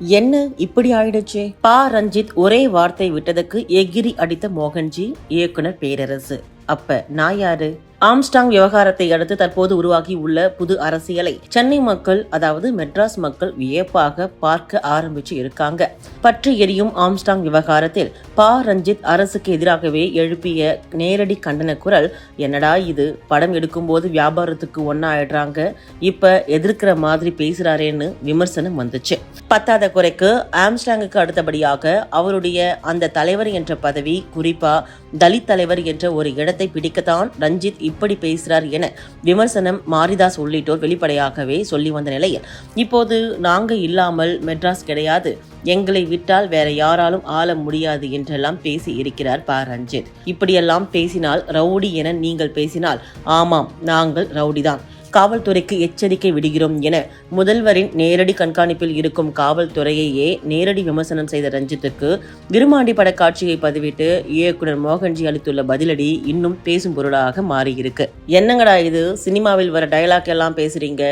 என்ன இப்படி ஆயிடுச்சே? பா ரஞ்சித் ஒரே வார்த்தை விட்டதுக்கு எகிரி அடித்த மோகன்ஜி இயக்குனர் பேரரசு. அப்ப நான் யாரு? ஆம்ஸ்டாங் விவகாரத்தை அடுத்து தற்போது உருவாகி உள்ள புது அரசியலை சென்னை மக்கள் அதாவது மெட்ராஸ் மக்கள் வியப்பாக பார்க்க ஆரம்பிச்சு இருக்காங்க. பற்றி எரியும் ஆம்ஸ்டாங் விவகாரத்தில் பா ரஞ்சித் அரசுக்கு எதிராகவே எழுப்பிய நேரடி கண்டன குரல் என்னடா இது? படம் எடுக்கும்போது வியாபாரத்துக்கு ஒன்னாயிடுறாங்க. இப்ப எதிர்க்கிற மாதிரி பேசுறாரேன்னு விமர்சனம் வந்துச்சு. பத்தாத குறைக்கு ஆம்ஸ்டாங்குக்கு அடுத்தபடியாக அவருடைய அந்த தலைவர் என்ற பதவி குறிப்பா தலித் தலைவர் என்ற ஒரு இடத்தை பிடிக்கத்தான் ரஞ்சித் இப்படி பேசுகிறார் என விமர்சனம் மாரிதாஸ் உள்ளிட்டோர் வெளிப்படையாகவே சொல்லி வந்த நிலையில் இப்போது நாங்கள் இல்லாமல் மெட்ராஸ் கிடையாது. எங்களை விட்டால் வேற யாராலும் ஆள முடியாது என்றெல்லாம் பேசி இருக்கிறார் ப. ரஞ்சித். இப்படியெல்லாம் பேசினால் ரவுடி என நீங்கள் பேசினால் ஆமாம் நாங்கள் ரவுடிதான். காவல்துறைக்கு எச்சரிக்கை விடுகிறோம் என முதல்வரின் நேரடி கண்காணிப்பில் இருக்கும் காவல்துறையையே நேரடி விமர்சனம் செய்த ரஞ்சித்துக்கு விருமாண்டி பட காட்சியை பதிவிட்டு இயக்குனர் மோகன்ஜி அளித்துள்ள பதிலடி இன்னும் பேசும் பொருளாக மாறியிருக்கு. என்னங்கடா இது? சினிமாவில் வர டயலாக் எல்லாம் பேசுறீங்க.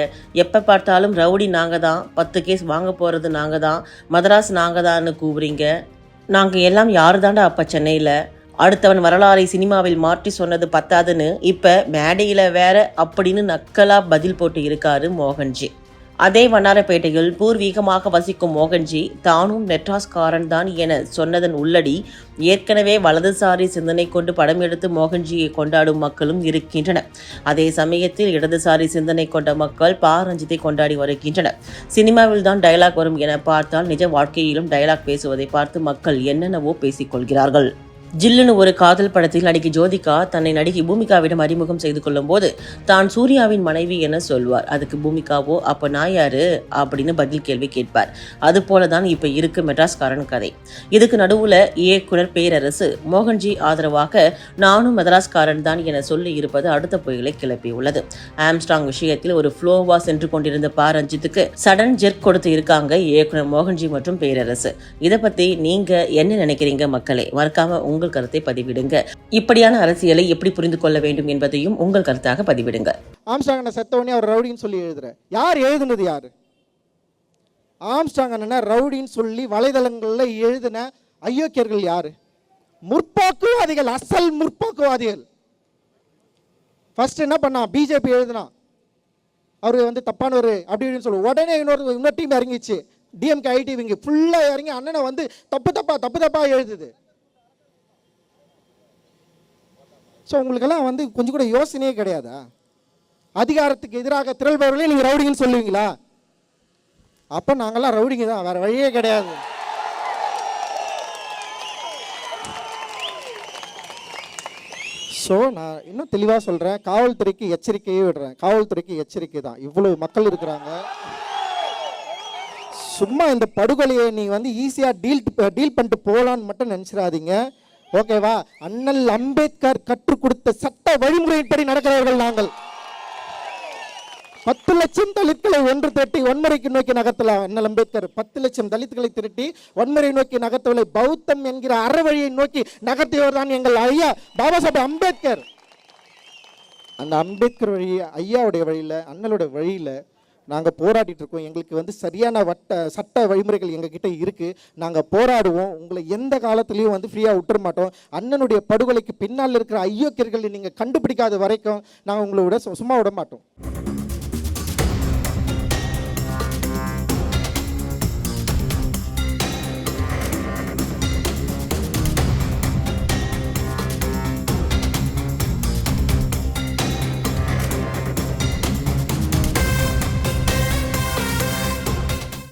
எப்ப பார்த்தாலும் ரவுடி நாங்க தான் பத்து கேஸ் வாங்க போறது நாங்க தான் மதராஸ் நாங்க தான்னு கூவுறீங்க. நாங்கள் எல்லாம் யாரு தாண்டா அப்போ சென்னையில்? அடுத்தவன் வரலாறை சினிமாவில் மாற்றி சொன்னது பத்தாதுன்னு இப்போ மேடையில் வேற அப்படின்னு நக்கலாக பதில் போட்டு இருக்காரு மோகன்ஜி. அதே வண்ணாரப்பேட்டையில் பூர்வீகமாக வசிக்கும் மோகன்ஜி தானும் மெட்ராஸ்காரன் தான் என சொன்னதன் உள்ளடி ஏற்கனவே வலதுசாரி சிந்தனை கொண்டு படம் எடுத்து மோகன்ஜியை கொண்டாடும் மக்களும் இருக்கின்றனர் அதே சமயத்தில் இடதுசாரி சிந்தனை கொண்ட மக்கள் பா. ரஞ்சித்தை கொண்டாடி வருகின்றனர். சினிமாவில் தான் டயலாக் வரும் என பார்த்தால் நிஜ வாழ்க்கையிலும் டயலாக் பேசுவதை பார்த்து மக்கள் என்னென்னவோ பேசிக்கொள்கிறார்கள் ஜில்லுன்னு ஒரு காதல் படத்தில் நடிகை ஜோதிகா தன்னை நடிகை பூமிகாவிடம் அறிமுகம் செய்து கொள்ளும் போது தான் சூர்யாவின் மனைவி என சொல்வார். அதுக்கு பூமிகாவோ அப்ப நான் யாரு? அப்படின்னு பதில் கேள்வி கேட்பார். அது போலதான் இப்ப இருக்கு மெட்ராஸ்காரன் கதை. இதுக்கு நடுவுல இயக்குனர் பேரரசு மோகன்ஜி ஆதரவாக நானும் மெட்ராஸ்காரன் தான் என சொல்லி இருப்பது அடுத்த புயலை கிளப்பியுள்ளது. ஆம்ஸ்டாங் விஷயத்தில் ஒரு ஃப்ளோவா சென்று கொண்டிருந்த பாரஞ்சித்துக்கு சடன் ஜெர்க் கொடுத்து இருக்காங்க இயக்குனர் மோகன்ஜி மற்றும் பேரரசு. இதை பத்தி நீங்க என்ன நினைக்கிறீங்க மக்களே? மறக்காம உங்கள் கருத்தை பதிவிடுங்க. இப்படியான அரசியலை எப்படி புரிந்து கொள்ள வேண்டும் என்பதையும் உங்கள் கருத்தாக பதிவிடுங்க. ஆம்ஸ்டாங் செத்தவனே அவர் ரவுடின்னு சொல்லி எழுதுற. யார் எழுதுனது யாரு? ஆம்ஸ்டாங் அண்ணனை ரவுடின்னு சொல்லி வலைதளங்களில் எழுதின அயோக்கியர்கள் யார்? முற்போக்குவாதிகள் அசல் முற்போக்குவாதிகள். ஃபர்ஸ்ட் என்ன பண்ணான்? பிஜேபி எழுதினான். அவர் வந்து தப்பானவர் அப்படி இப்படின்னு சொல்லுவோம் உடனே இன்னொரு இன்னொரு டீம் இறங்கிச்சு. டிஎம்கே ஐடி இவங்க ஃபுல்லாக இறங்கி அண்ணனை வந்து தப்பு தப்பா தப்பு தப்பா எழுதுது. ஸோ உங்களுக்கெல்லாம் வந்து கொஞ்சம் கூட யோசனையே கிடையாதா? அதிகாரத்துக்கு எதிராக திரள்பவர்களே நீங்கள் ரவுடிங்கன்னு சொல்லுவீங்களா? அப்போ நாங்கெல்லாம் ரவுடிங்க தான் வேற வழியே கிடையாது. ஸோ நான் இன்னும் தெளிவாக சொல்கிறேன் காவல்துறைக்கு எச்சரிக்கையே விடுறேன். காவல்துறைக்கு எச்சரிக்கை தான். இவ்வளவு மக்கள் இருக்கிறாங்க. சும்மா இந்த படுகொலையை நீங்கள் வந்து ஈஸியாக டீல் டீல் பண்ணிட்டு போகலான்னு மட்டும் நினச்சிடாதீங்க. ஓகேவா? அண்ணல் அம்பேத்கர் கற்றுக் கொடுத்த சட்ட வழிமுறையின்படி நடக்கிறவர்கள் நாங்கள். பத்து லட்சம் தலித்களை ஒன்று திரட்டி வன்முறைக்கு நோக்கி நகர்த்தலாம் அண்ணல் அம்பேத்கர்? பத்து லட்சம் தலித்துகளை திரட்டி வன்முறை நோக்கி நகர்த்தவில்லை பௌத்தம் என்கிற அறவழியை நோக்கி நகர்த்தியவர் தான் எங்கள் ஐயா பாபா சாஹேப் அம்பேத்கர். அந்த அம்பேத்கர் வழி ஐயாவுடைய வழியில் அண்ணலுடைய வழியில் நாங்கள் போராடிட்டு இருக்கோம். எங்களுக்கு வந்து சரியான வட்ட சட்ட வழிமுறைகள் எங்ககிட்ட இருக்குது நாங்கள் போராடுவோம். உங்களை எந்த காலத்துலேயும் வந்து ஃப்ரீயாக விட்டுற மாட்டோம். அண்ணனுடைய படுகொலைக்கு பின்னால் இருக்கிற ஐயோக்கியர்களை நீங்கள் கண்டுபிடிக்காத வரைக்கும் நாங்கள் உங்களை விட சு- சும்மா விட மாட்டோம்.